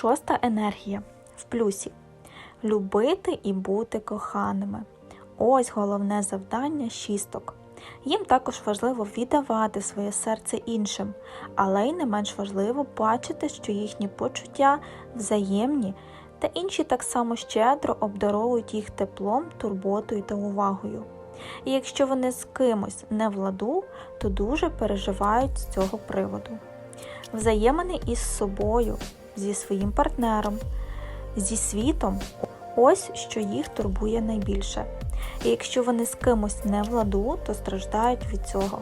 Шоста енергія в плюсі. Любити і бути коханими. Ось головне завдання шісток. Їм також важливо віддавати своє серце іншим, але й не менш важливо бачити, що їхні почуття взаємні, та інші так само щедро обдаровують їх теплом, турботою та увагою. І якщо вони з кимось не в ладу, то дуже переживають з цього приводу. Взаємини із собою, зі своїм партнером, зі світом ось що їх турбує найбільше. І якщо вони з кимось не в ладу, то страждають від цього.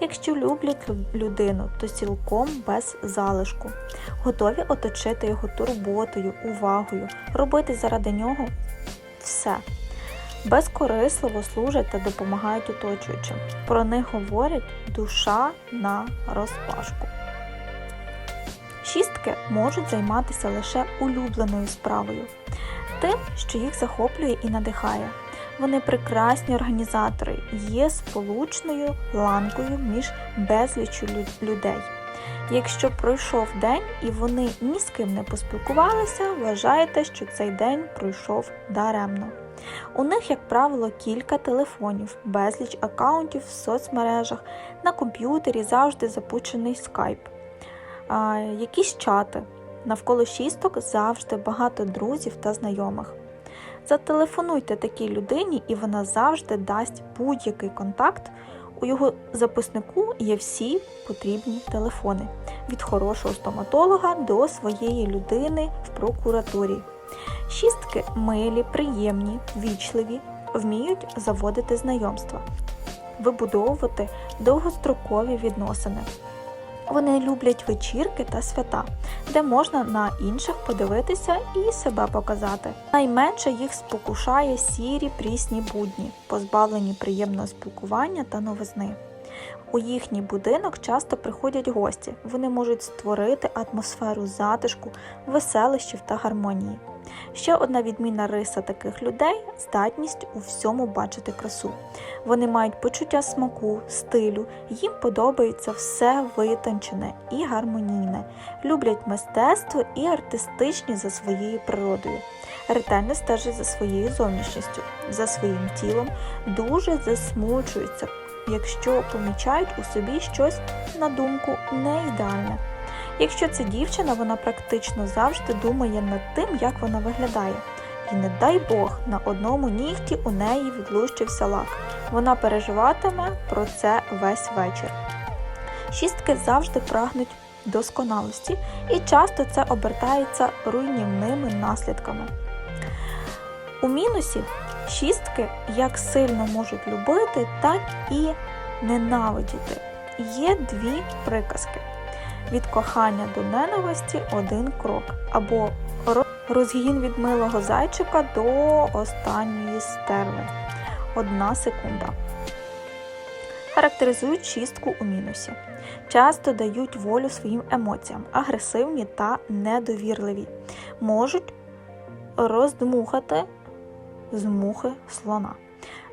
Якщо люблять людину, то цілком без залишку, готові оточити його турботою, увагою, робити заради нього все. Безкорисливо служать та допомагають оточуючим. Про них говорять душа на розпашку. Шістки можуть займатися лише улюбленою справою, тим, що їх захоплює і надихає. Вони прекрасні організатори, є сполучною ланкою між безліччю людей. Якщо пройшов день і вони ні з ким не поспілкувалися, вважайте, що цей день пройшов даремно. У них, як правило, кілька телефонів, безліч акаунтів в соцмережах, на комп'ютері завжди запущений скайп, якісь чати. Навколо шісток завжди багато друзів та знайомих. Зателефонуйте такій людині, і вона завжди дасть будь-який контакт. У його записнику є всі потрібні телефони від хорошого стоматолога до своєї людини в прокуратурі. Шістки милі, приємні, вічливі, вміють заводити знайомства, вибудовувати довгострокові відносини. Вони люблять вечірки та свята, де можна на інших подивитися і себе показати. Найменше їх спокушає сірі прісні будні, позбавлені приємного спілкування та новизни. У їхній будинок часто приходять гості. Вони можуть створити атмосферу затишку, веселищів та гармонії. Ще одна відмінна риса таких людей здатність у всьому бачити красу. Вони мають почуття смаку, стилю, їм подобається все витончене і гармонійне, люблять мистецтво і артистичні за своєю природою, ретельно стежать за своєю зовнішністю, за своїм тілом, дуже засмучуються, якщо помічають у собі щось на думку не ідеальне. Якщо це дівчина, вона практично завжди думає над тим, як вона виглядає. І не дай Бог, на одному нігті у неї відлущився лак. Вона переживатиме про це весь вечір. Шістки завжди прагнуть досконалості, і часто це обертається руйнівними наслідками. У мінусі шістки як сильно можуть любити, так і ненавидіти. Є дві приказки: від кохання до ненависті один крок, або розгін від милого зайчика до останньої стерли. Одна секунда. Характеризують шістку у мінусі. Часто дають волю своїм емоціям, агресивні та недовірливі. Можуть роздмухати з мухи слона,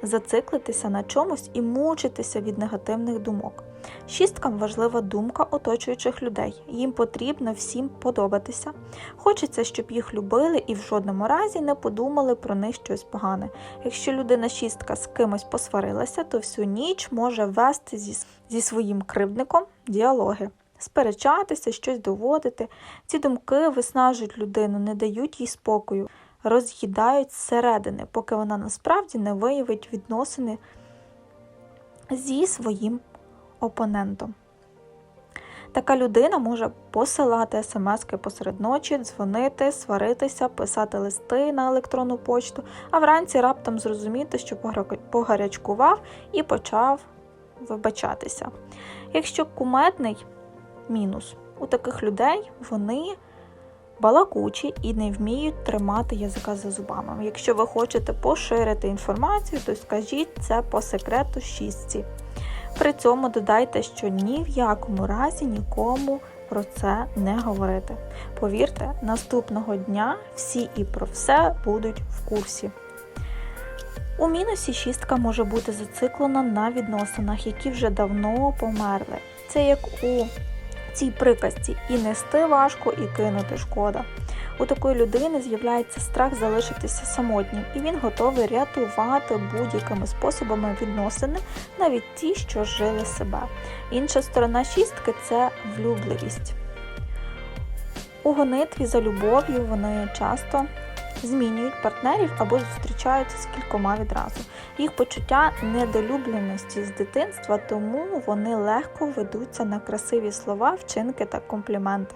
зациклитися на чомусь і мучитися від негативних думок. Шісткам важлива думка оточуючих людей. Їм потрібно всім подобатися. Хочеться, щоб їх любили і в жодному разі не подумали про них щось погане. Якщо людина шістка з кимось посварилася, то всю ніч може вести зі, зі своїм кривдником діалоги. Сперечатися, щось доводити. Ці думки виснажують людину, не дають їй спокою, роз'їдають зсередини, поки вона насправді не виявить відносини зі своїм опонентом. Така людина може посилати смски посеред ночі, дзвонити, сваритися, писати листи на електронну почту, а вранці раптом зрозуміти, що погарячкував і почав вибачатися. Якщо кумедний мінус у таких людей вони балакучі і не вміють тримати язика за зубами. Якщо ви хочете поширити інформацію, то скажіть це по секрету шістці. При цьому додайте, що ні в якому разі нікому про це не говорити. Повірте, наступного дня всі і про все будуть в курсі. У мінусі шістка може бути зациклена на відносинах, які вже давно померли. Це як у цій приказці і нести важко, і кинути шкода. У такої людини з'являється страх залишитися самотнім, і він готовий рятувати будь-якими способами відносини, навіть ті, що жили себе. Інша сторона шістки це влюбливість. У гонитві за любов'ю вони часто змінюють партнерів або зустрічаються з кількома відразу. Їх почуття недолюбленості з дитинства, тому вони легко ведуться на красиві слова, вчинки та компліменти.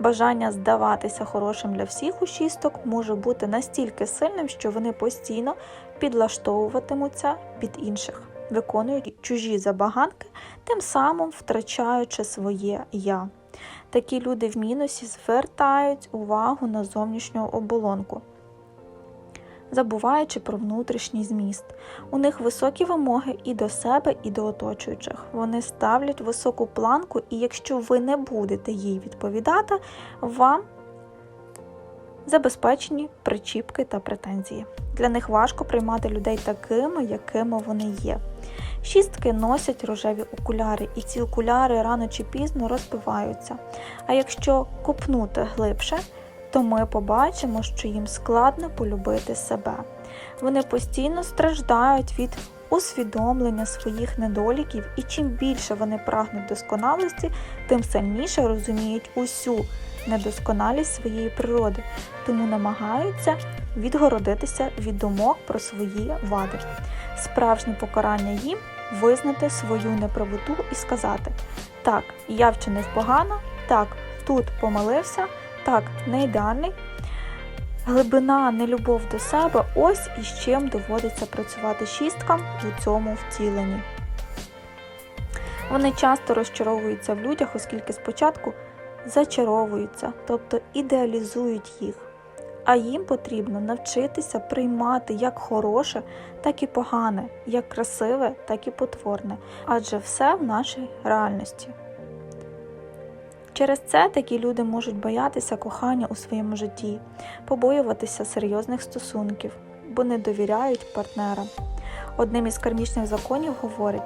Бажання здаватися хорошим для всіх у шісток може бути настільки сильним, що вони постійно підлаштовуватимуться під інших, виконують чужі забаганки, тим самим втрачаючи своє я. Такі люди в мінусі звертають увагу на зовнішню оболонку, забуваючи про внутрішній зміст. У них високі вимоги і до себе, і до оточуючих. Вони ставлять високу планку, і якщо ви не будете їй відповідати, вам забезпечені причіпки та претензії. Для них важко приймати людей такими, якими вони є. Шістки носять рожеві окуляри, і ці окуляри рано чи пізно розбиваються. А якщо копнути глибше, то ми побачимо, що їм складно полюбити себе. Вони постійно страждають від усвідомлення своїх недоліків, і чим більше вони прагнуть досконалості, тим сильніше розуміють усю недосконалість своєї природи, тому намагаються відгородитися від думок про свої вади. Справжнє покарання їм визнати свою неправоту і сказати: так, я вчинив погано, так, тут помилився, так, не ідеальний. Глибина, нелюбов до себе ось із чим доводиться працювати шісткам у цьому втіленні. Вони часто розчаровуються в людях, оскільки спочатку зачаровуються, тобто ідеалізують їх. А їм потрібно навчитися приймати як хороше, так і погане, як красиве, так і потворне, адже все в нашій реальності. Через це такі люди можуть боятися кохання у своєму житті, побоюватися серйозних стосунків, бо не довіряють партнерам. Одним із кармічних законів говорить: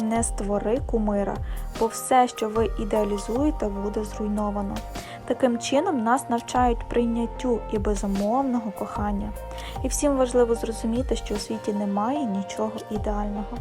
не створи кумира, бо все, що ви ідеалізуєте, буде зруйновано. Таким чином нас навчають прийняттю і безумовного кохання. І всім важливо зрозуміти, що у світі немає нічого ідеального.